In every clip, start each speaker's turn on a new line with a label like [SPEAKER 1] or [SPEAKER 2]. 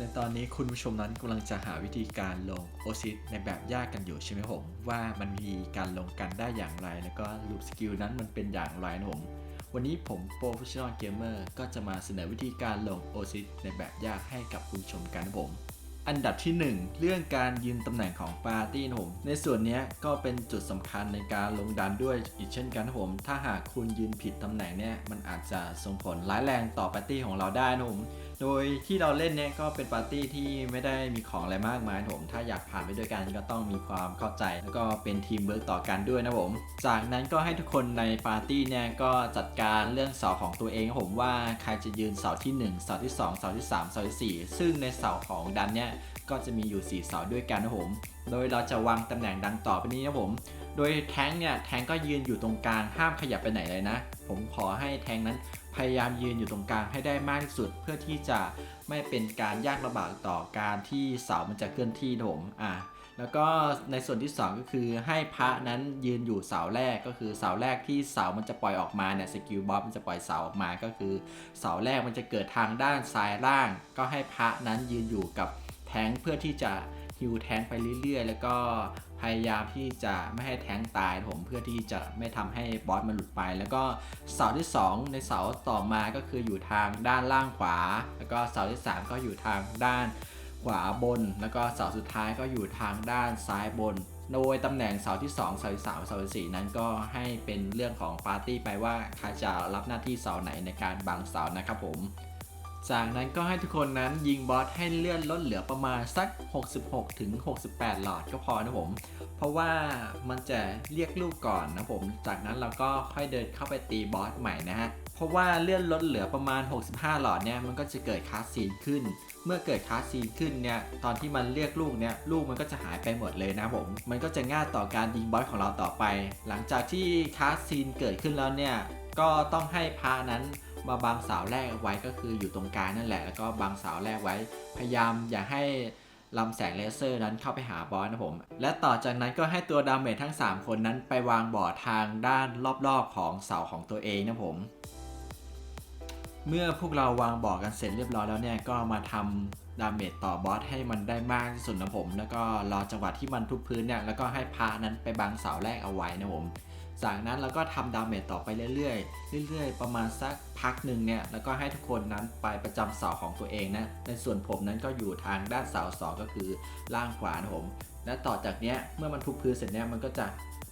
[SPEAKER 1] ในตอนนี้คุณผู้ชมนั้นกำลังจะหาวิธีการลงโอซิในแบบยากกันอยู่ใช่ไหมผม ว่ามันมีการลงกันได้อย่างไร แล้วก็ลูปสกิลนั้นมันเป็นอย่างไรนะผมวันนี้ผมโปรเฟชชั่นอลเกมเมอร์ก็จะมาเสนอวิธีการลงโอซิในแบบยากให้กับคุณผู้ชมกันนะผมอันดับที่ 1 เรื่องการยืนตำแหน่งของปาร์ตี้นะผม ในส่วนนี้ก็เป็นจุดสำคัญในการลงดันด้วยอีกเช่นกันนะผม ถ้าหากคุณยืนผิดตำแหน่งเนี่ยมันอาจจะส่งผลร้ายแรงต่อปาร์ตี้ของเราได้นะผม โดยที่เราเล่นเนี่ยก็เป็นปาร์ตี้ที่ไม่ได้มีของอะไรมากมายผม ถ้าอยากผ่านไปด้วยกันก็ต้องมีความเข้าใจ แล้วก็เป็นทีมเวิร์กต่อกันด้วยนะผม จากนั้นก็ให้ทุกคนในปาร์ตี้เนี่ยก็จัดการเรื่องเสาของตัวเองนะผมว่าใครจะยืนเสาที่ 1 เสาที่ 2 เสาที่ 3 เสาที่ 4 ซึ่งในเสาของดันเนี่ยก็จะมีอยู่ 4 เสาด้วยกันนะผม โดยเราจะวางตำแหน่งดังต่อไปนี้นะผม โดยแท้งเนี่ยแท้งก็ยืนอยู่ตรงกลางห้ามขยับไปไหนเลยนะ ผมขอให้แท้งนั้น พยายามยืนอยู่ตรงกลางให้ได้มากที่สุด เพื่อที่จะไม่เป็นการยากลำบากต่อการที่เสามันจะเคลื่อนที่ผมอะแล้วก็ในส่วนที่ 2 ก็คือให้พระนั้นยืนอยู่เสาแรกก็คือเสาแรกที่เสามันจะปล่อยออกมาเนี่ยสกิลบอสมันจะปล่อยเสาออกมาก็คือ เสาแรกมันจะเกิดทางด้านซ้ายล่าง ก็ให้พระนั้นยืนอยู่กับแทงเพื่อที่จะ ฮิวแทงไปเรื่อยๆ แล้วก็พยายามที่จะไม่ให้แทงตายผมเพื่อที่จะไม่ทำให้บอสมันหลุดไป แล้วก็เสาที่ 2 ในเสาต่อมาก็คืออยู่ทางด้านล่างขวา แล้วก็เสาที่ 3 ก็อยู่ทางด้านขวาบน แล้วก็เสาสุดท้ายก็อยู่ทางด้านซ้ายบน โดยตำแหน่งเสาที่ 2 เสาที่3เสาที่4นั้นก็ให้เป็นเรื่องของปาร์ตี้ไปว่าใครจะรับหน้าที่เสาไหนในการบังเสานะครับผม จากนั้นก็ให้ทุกคนนั้นยิงบอสให้เลื่อนลดเหลือประมาณสัก 66 ถึง 68 หลอดก็พอนะผม เพราะว่ามันจะเรียกลูกก่อนนะผม จากนั้นเราก็ค่อยเดินเข้าไปตีบอสใหม่นะฮะ เพราะว่าเลื่อนลดเหลือประมาณ 65 หลอดเนี่ยมันก็จะเกิดคาสซีนขึ้น เมื่อเกิดคาสซีนขึ้นเนี่ยตอนที่มันเรียกลูกเนี่ยลูกมันก็จะหายไปหมดเลยนะผม มันก็จะง่ายต่อการยิงบอสของเราต่อไป หลังจากที่คาสซีนเกิดขึ้นแล้วเนี่ยก็ต้องให้พานั้น มาบังเสาแรกไว้ก็คืออยู่ตรงกลางนั่นแหละ แล้วก็บังเสาแรกไว้ พยายามอย่าให้ลำแสงเลเซอร์นั้นเข้าไปหาบอสนะผม และต่อจากนั้นก็ให้ตัวดาเมจทั้ง 3 คนนั้นไปวางบอร์ดทางด้านรอบๆของเสาของตัวเองนะผม เมื่อพวกเราวางบอร์ดกันเสร็จเรียบร้อยแล้วเนี่ยก็มาทำดาเมจต่อบอสให้มันได้มากที่สุดนะผม แล้วก็รอจังหวะที่มันทุบพื้นเนี่ยแล้วก็ให้พานั้นไปบังเสาแรกเอาไว้นะผม จากนั้นเราก็ทำดาเมจต่อไปเรื่อยๆ เรื่อยๆ ประมาณสักพักหนึ่งเนี่ย แล้วก็ให้ทุกคนนั้นไปประจำเสาของตัวเองนะ ในส่วนผมนั้นก็อยู่ทางด้านเสาสองก็คือล่างขวานะผม และต่อจากเนี้ยเมื่อมันทุบพื้นเสร็จเนี่ยมันก็จะ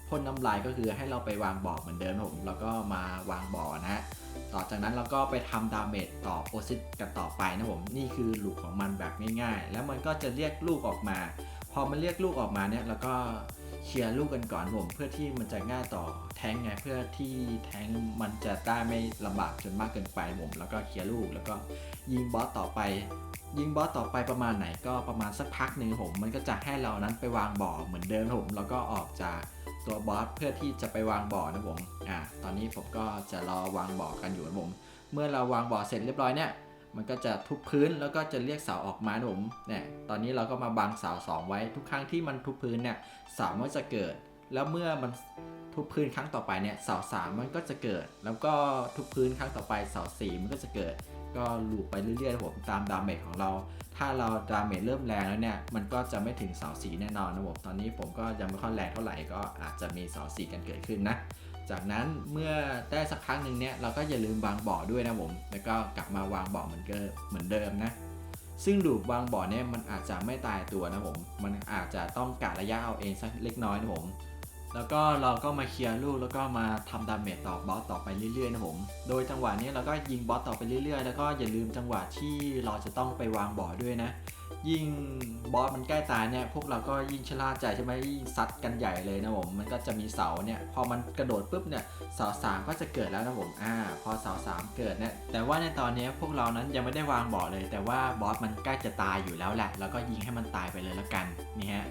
[SPEAKER 1] พ่นน้ำลายก็คือให้เราไปวางบ่อเหมือนเดิมนะผม แล้วก็มาวางบ่อนะฮะต่อจากนั้นเราก็ไปทำดาเมจต่อโอซิสกันต่อไปนะผม นี่คือลูกของมันแบบง่ายๆ แล้วมันก็จะเรียกลูกออกมา พอมันเรียกลูกออกมาเนี่ยเราก็ เคลียร์ลูกกันก่อนผม เพื่อที่มันจะง่ายต่อแท้งไงเพื่อที่แท้งมันจะได้ไม่ลำบากจนมากเกินไปผม แล้วก็เคลียร์ลูกแล้วก็ยิงบอสต่อไป ยิงบอสต่อไปประมาณไหนก็ประมาณสักพักหนึ่งผม มันก็จะให้เรานั้นไปวางบ่อเหมือนเดิมผมแล้วก็ออกจากตัวบอสเพื่อที่จะไปวางบ่อนะผมอ่าตอนนี้ผมก็จะรอวางบ่อกันอยู่นะผม เมื่อเราวางบ่อเสร็จเรียบร้อยเนี่ย มันก็จะทุบพื้นแล้วก็จะเรียกเสาออกมานะผมเนี่ยตอนนี้เราก็มาบังเสาสองไว้ทุกครั้งที่มันทุบพื้นเนี่ยเสามันจะเกิด แล้วเมื่อมันทุบพื้นครั้งต่อไปเนี่ยเสาสามมันก็จะเกิด แล้วก็ทุบพื้นครั้งต่อไปเสาสี่มันก็จะเกิด ก็ลูปไปเรื่อยๆผมตามดาเมจของเรา ถ้าเราดาเมจเริ่มแรงแล้วเนี่ยมันก็จะไม่ถึงเสาสีแน่นอนนะผมตอนนี้ผมก็ยังไม่ค่อยแรงเท่าไหร่ก็อาจจะมีเสาสีกันเกิดขึ้นนะ จากนั้นเมื่อได้สักพักหนึ่งเนี่ยเราก็อย่าลืมวางบ่อด้วยนะผมแล้วก็กลับมาวางบ่อเหมือนเดิมเหมือนเดิมนะซึ่งลูปวางบ่อเนี่ยมันอาจจะไม่ตายตัวนะผมมันอาจจะต้องกะระยะเอาเองสักเล็กน้อยนะผม แล้วก็เราก็มาเคลียร์ลูกแล้วก็มาทำดาเมจต่อบอสต่อไปเรื่อยๆนะผม โดยจังหวะนี้เราก็ยิงบอสต่อไปเรื่อยๆ แล้วก็อย่าลืมจังหวะที่เราจะต้องไปวางบ่อด้วยนะ ยิ่งบอสมันใกล้ตายเนี่ยพวกเราก็ยิ่งชะล่าใจใช่ไหมยิ่งซัดกันใหญ่เลยนะผมมันก็จะมีเสาเนี่ยพอมันกระโดดปุ๊บเนี่ยเสาสามก็จะเกิดแล้วนะผมอ่าพอเสาสามเกิดเนี่ยแต่ว่าในตอนนี้พวกเรานั้นยังไม่ได้วางบ่อเลย แต่ว่าบอสมันใกล้จะตายอยู่แล้วแหละแล้วก็ยิงให้มันตายไปเลยละกันนี่ฮะ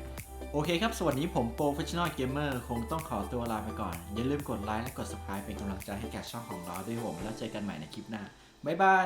[SPEAKER 1] โอเคครับ สวัสดีผมโปรเฟชชั่นอลเกมเมอร์คงต้องขอตัวลาไปก่อน อย่าลืมกดไลค์และกด subscribe เป็นกำลังใจให้แก่ช่องของเราด้วยผม แล้วเจอกันใหม่ในคลิปหน้า บ๊ายบาย